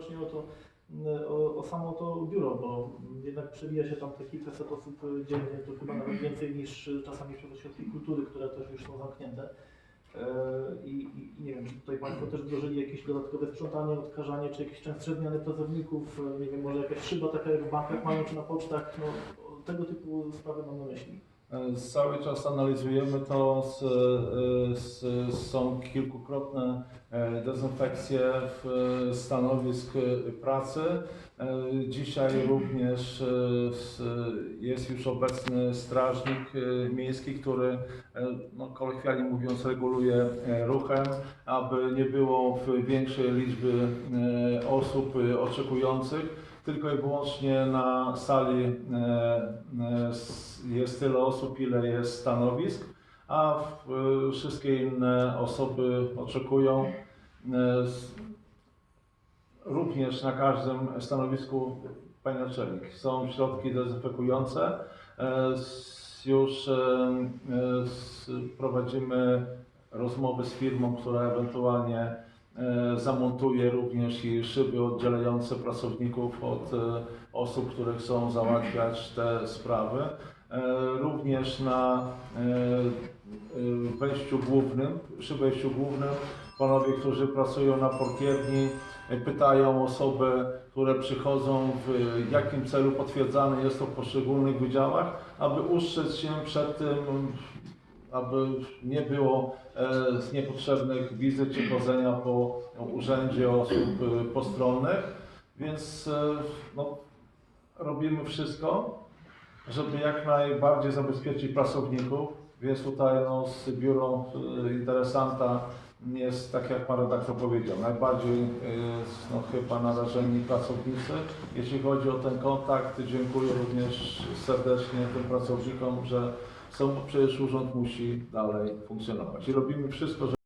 właśnie o to, m, o, o samo to biuro, bo jednak przewija się tam te kilkaset osób dziennie, to chyba nawet więcej niż y, czasami przez ośrodki kultury, które też już są zamknięte. E, I, i, I nie wiem, czy tutaj Państwo też wdrożyli jakieś dodatkowe sprzątanie, odkażanie, czy jakieś częstsze zmiany pracowników, e, nie wiem, może jakaś szyba taka jak w bankach mają, czy na pocztach, no tego typu sprawy mam na myśli. E, Cały czas analizujemy to, z, z, są kilkukrotne e, dezynfekcje w e, stanowisk e, pracy. Dzisiaj również jest już obecny strażnik miejski, który no, kolokwialnie mówiąc reguluje ruchem, aby nie było w większej liczby osób oczekujących. Tylko i wyłącznie na sali jest tyle osób, ile jest stanowisk, a e, wszystkie inne osoby oczekują. S- Również na każdym stanowisku, panie naczelnik, są środki dezynfekujące. E, Już e, e, prowadzimy rozmowy z firmą, która ewentualnie zamontuje również i szyby oddzielające pracowników od osób, które chcą załatwiać te sprawy. Również na wejściu głównym, przy wejściu głównym panowie, którzy pracują na portierni e, pytają osoby, które przychodzą w jakim celu potwierdzane jest to w poszczególnych wydziałach, aby ustrzec się przed tym, aby nie było e, z niepotrzebnych wizyt czy chodzenia po urzędzie osób postronnych. Więc e, no, robimy wszystko, żeby jak najbardziej zabezpieczyć pracowników. Więc tutaj no, z biurą e, interesanta jest, tak jak Pan redaktor powiedział, najbardziej e, no, chyba narażeni pracownicy. Jeśli chodzi o ten kontakt, dziękuję również serdecznie tym pracownikom, że są, przecież urząd musi dalej funkcjonować. I robimy wszystko, żeby